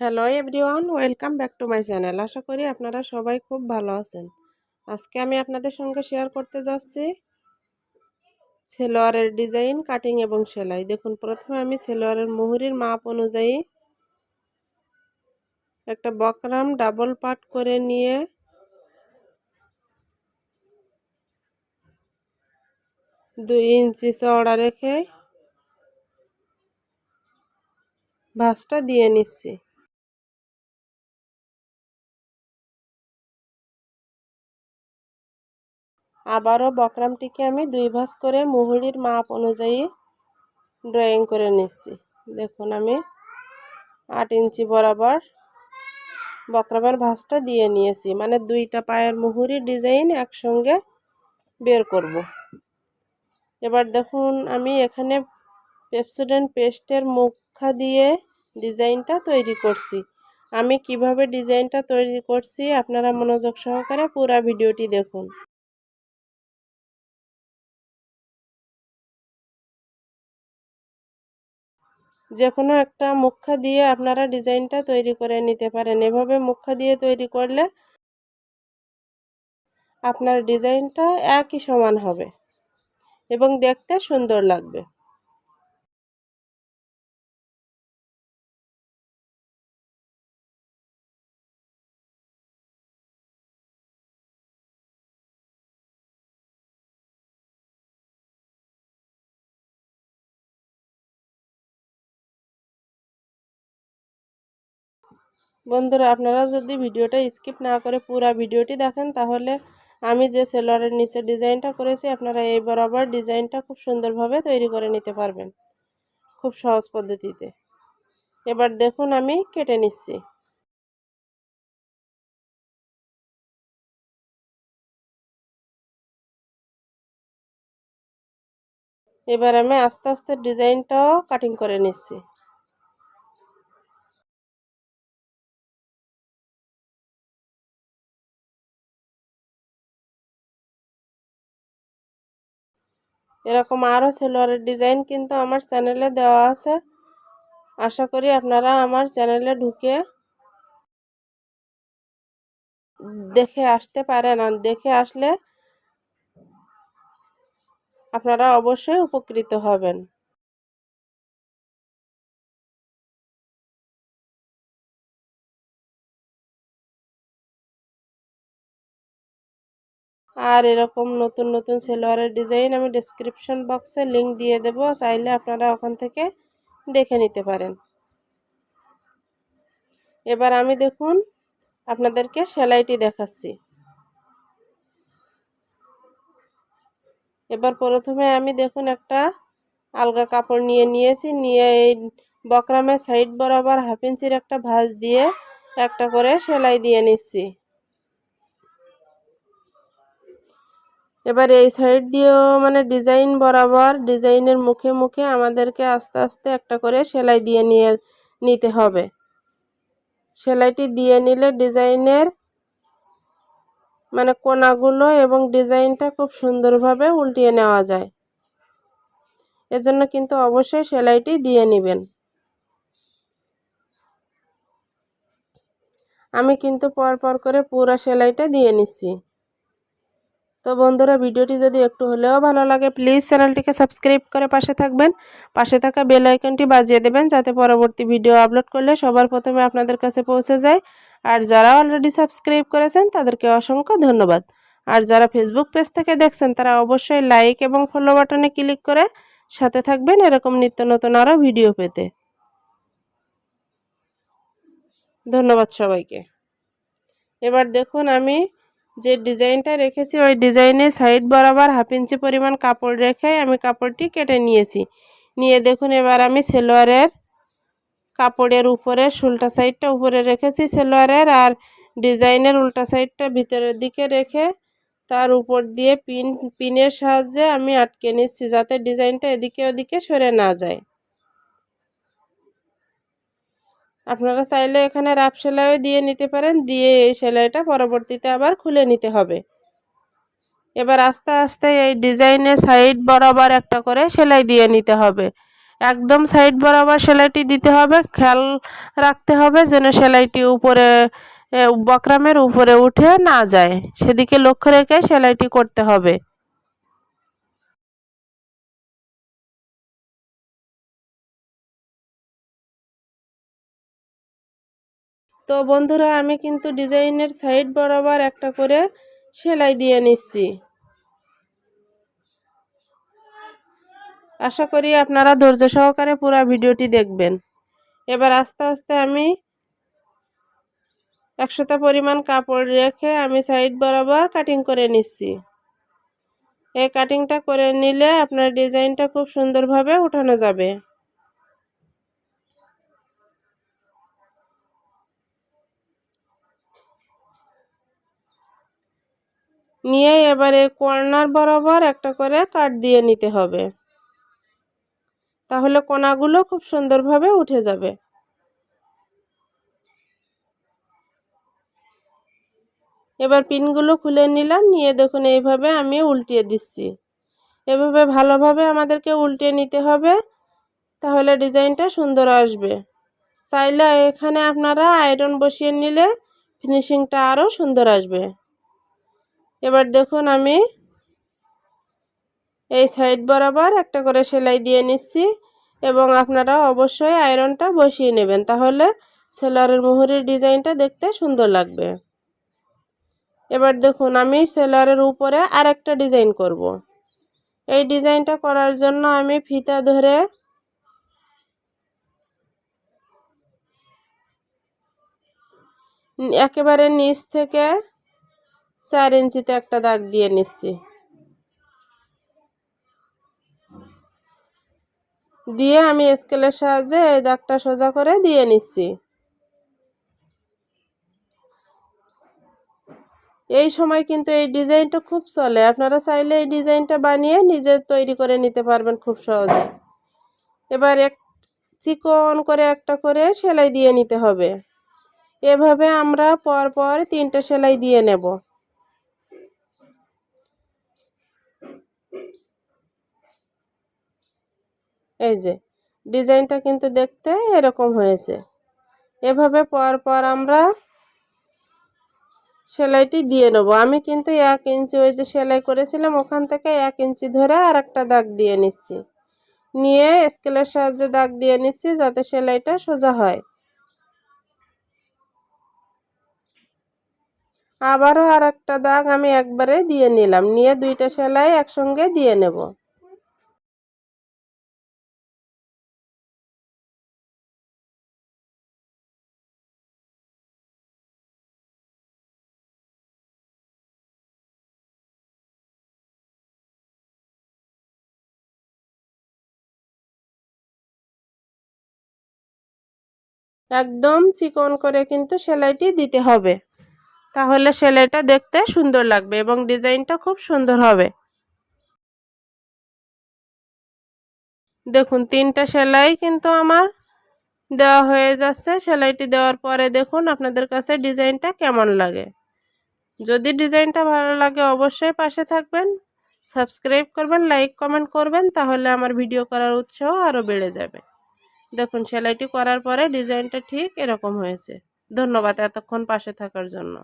Hello everyone welcome back to my channel আশা করি আপনারা সবাই খুব ভালো আছেন। আজকে আমি আপনাদের সঙ্গে শেয়ার করতে যাচ্ছি সেলোয়ারের ডিজাইন কাটিং এবং সেলাই। দেখুন, প্রথমে আমি সেলোয়ারের মুহুরির মাপ অনুযায়ী একটা বকরাম ডাবল পাট করে নিয়ে দুই ইঞ্চি চওড়া রেখে ভাঁজটা দিয়ে নিচ্ছি। আবারও বকরামটিকে আমি দুই ভাঁজ করে মুহুরির মাপ অনুযায়ী ড্রয়িং করে নিচ্ছি। দেখুন আমি আট ইঞ্চি বরাবর বকরামের ভাঁজটা দিয়ে নিয়েছি। মানে দুইটা পায়ের মুহুরি ডিজাইন একসঙ্গে বের করব। এবার দেখুন আমি এখানে পেপসোডেন্ট পেস্টের মুখা দিয়ে ডিজাইনটা তৈরি করছি। আমি কীভাবে ডিজাইনটা তৈরি করছি আপনারা মনোযোগ সহকারে পুরো ভিডিওটি দেখুন। যে কোনো একটা মুখা দিয়ে আপনারা ডিজাইনটা তৈরি করে নিতে পারেন। এভাবে মুখা দিয়ে তৈরি করলে আপনার ডিজাইনটা একই সমান হবে এবং দেখতে সুন্দর লাগবে। বন্ধুরা, আপনারা যদি ভিডিওটা স্কিপ না করে পুরো ভিডিওটি দেখেন, তাহলে আমি যে সেলোয়ারের নিচে ডিজাইনটা করেছি, আপনারা এই বরাবর ডিজাইনটা খুব সুন্দরভাবে তৈরি করে নিতে পারবেন, খুব সহজ পদ্ধতিতে। এবার দেখুন, আমি কেটে নিচ্ছি। এবার আমি আস্তে আস্তে ডিজাইনটাও কাটিং করে নিচ্ছি। এরকম আরও সেলোয়ারের ডিজাইন কিন্তু আমার চ্যানেলে দেওয়া আছে। আশা করি আপনারা আমার চ্যানেলে ঢুকে দেখে আসতে পারেন আর দেখে আসলে আপনারা অবশ্যই উপকৃত হবেন। আর এরকম নতুন নতুন সেলোয়ারের ডিজাইন আমি ডিসক্রিপশন বক্সে লিংক দিয়ে দেব। চাইলে আপনারা ওখান থেকে দেখে নিতে পারেন। এবার আমি দেখুন আপনাদেরকে সেলাইটি দেখাচ্ছি। এবার প্রথমে আমি দেখুন একটা আলগা কাপড় নিয়ে নিয়েছি। নিয়ে এই বকরামের সাইড বরাবর হাফ ইঞ্চির একটা ভাঁজ দিয়ে একটা করে সেলাই দিয়ে নিচ্ছি। এবার এই সাইড দিয়েও মানে ডিজাইন বরাবর ডিজাইনের মুখে মুখে আমাদেরকে আস্তে আস্তে একটা করে সেলাই দিয়ে নিয়ে, নিতে হবে। সেলাইটি দিয়ে নিলে ডিজাইনের মানে কোনাগুলো এবং ডিজাইনটা খুব সুন্দরভাবে উল্টিয়ে নেওয়া যায়। এজন্য কিন্তু অবশ্যই সেলাইটি দিয়ে নেবেন। আমি কিন্তু পর পর করে পুরো সেলাইটা দিয়ে নিচ্ছি। তো বন্ধুরা, ভিডিওটি যদি একটু হলেও ভালো লাগে প্লিজ চ্যানেলটিকে সাবস্ক্রাইব করে পাশে থাকবেন। পাশে থাকা বেল আইকনটি বাজিয়ে দেবেন, যাতে পরবর্তী ভিডিও আপলোড করলে সবার প্রথমে আপনাদের কাছে পৌঁছে যায়। আর যারা অলরেডি সাবস্ক্রাইব করেছেন, তাদেরকে অসংখ্য ধন্যবাদ। আর যারা ফেসবুক পেজ থেকে দেখছেন, তারা অবশ্যই লাইক এবং ফলো বাটনে ক্লিক করে সাথে থাকবেন এরকম নিত্য নতুন আরও ভিডিও পেতে। ধন্যবাদ সবাইকে। এবার দেখুন আমি যে ডিজাইনটা রেখেছি, ওই ডিজাইনের সাইড বরাবর হাফ ইঞ্চি পরিমাণ কাপড় রেখে আমি কাপড়টি কেটে নিয়েছি। নিয়ে দেখুন, এবার আমি সেলোয়ারের কাপড়ের উপরে উল্টা সাইডটা উপরে রেখেছি সেলোয়ারের, আর ডিজাইনের উল্টা সাইডটা ভিতরের দিকে রেখে তার উপর দিয়ে পিন, পিনের সাহায্যে আমি আটকে নিচ্ছি যাতে ডিজাইনটা এদিকে ওদিকে সরে না যায়। আপনারা চাইলে এখানে রাফ সেলাইও দিয়ে নিতে পারেন, দিয়ে এই সেলাইটা পরবর্তীতে আবার খুলে নিতে হবে। এবার আস্তে আস্তে এই ডিজাইনের সাইড বরাবর একটা করে সেলাই দিয়ে নিতে হবে। একদম সাইড বরাবর সেলাইটি দিতে হবে, খেয়াল রাখতে হবে যেন সেলাইটি উপরে বকরামের উপরে উঠে না যায়। সেদিকে লক্ষ্য রেখে সেলাইটি করতে হবে। তো বন্ধুরা, আমি কিন্তু ডিজাইনের সাইড বরাবর একটা করে সেলাই দিয়ে নিচ্ছি। আশা করি আপনারা ধৈর্য সহকারে পুরো ভিডিওটি দেখবেন। এবার আস্তে আস্তে আমি একশোটা পরিমাণ কাপড় রেখে আমি সাইড বরাবর কাটিং করে নিচ্ছি। এই কাটিংটা করে নিলে আপনার ডিজাইনটা খুব সুন্দরভাবে উঠানো যাবে। নিয়ে এবারে কর্নার বরাবর একটা করে কাট দিয়ে নিতে হবে। তাহলে কোনাগুলো খুব সুন্দরভাবে উঠে যাবে। এবার পিনগুলো খুলে নিলাম, নিয়ে দেখুন এইভাবে আমি উল্টিয়ে দিচ্ছি। এভাবে ভালোভাবে আমাদেরকে উল্টে নিতে হবে, তাহলে ডিজাইনটা সুন্দর আসবে। চাইলে এখানে আপনারা আয়রন বসিয়ে নিলে ফিনিশিংটা আরও সুন্দর আসবে। এবার দেখুন আমি এই সাইড বরাবর একটা করে সেলাই দিয়ে নিচ্ছি এবং আপনারা অবশ্যই আয়রনটা বসিয়ে নেবেন, তাহলে সেলারের মুহুরির ডিজাইনটা দেখতে সুন্দর লাগবে এবার দেখুন আমি সেলারের উপরে আর একটা ডিজাইন করব। এই ডিজাইনটা করার জন্য আমি ফিতা ধরে একেবারে নিচ থেকে চার ইঞ্চিতে একটা দাগ দিয়ে নিচ্ছি। দিয়ে আমি স্কেলের সাহায্যে এই দাগটা সোজা করে দিয়ে নিচ্ছি। এই সময় কিন্তু এই ডিজাইনটা খুব চলে। আপনারা চাইলে এই ডিজাইনটা বানিয়ে নিজে তৈরি করে নিতে পারবেন খুব সহজে। এবার এক চিকন করে একটা করে সেলাই দিয়ে নিতে হবে। এভাবে আমরা পর পর তিনটে সেলাই দিয়ে নেব। এই যে, ডিজাইনটা কিন্তু দেখতে এরকম হয়েছে। এভাবে পর পর আমরা সেলাইটি দিয়ে নেব। আমি কিন্তু এক ইঞ্চি ওই যে সেলাই করেছিলাম, ওখান থেকে এক ইঞ্চি ধরে আর একটা দাগ দিয়ে নিচ্ছি। নিয়ে স্কেলের সাহায্যে দাগ দিয়ে নিচ্ছি যাতে সেলাইটা সোজা হয়। আবারও আর একটা দাগ আমি একবারে দিয়ে নিলাম। নিয়ে দুইটা সেলাই একসঙ্গে দিয়ে নেব। একদম চিকন করে কিন্তু সেলাইটি দিতে হবে। তাহলে সেলাইটা দেখতে সুন্দর লাগবে এবং ডিজাইনটা খুব সুন্দর হবে। দেখুন, তিনটা সেলাই কিন্তু আমার দেওয়া হয়ে যাচ্ছে। সেলাইটি দেওয়ার পরে দেখুন আপনাদের কাছে ডিজাইনটা কেমন লাগে। যদি ডিজাইনটা ভালো লাগে অবশ্যই পাশে থাকবেন, সাবস্ক্রাইব করবেন, লাইক কমেন্ট করবেন, তাহলে আমার ভিডিও করার উৎসাহ আরও বেড়ে যাবে। দেখুন সেলাইটি করার পরে ডিজাইনটা ঠিক এরকম হয়েছে। ধন্যবাদ এতক্ষণ পাশে থাকার জন্য।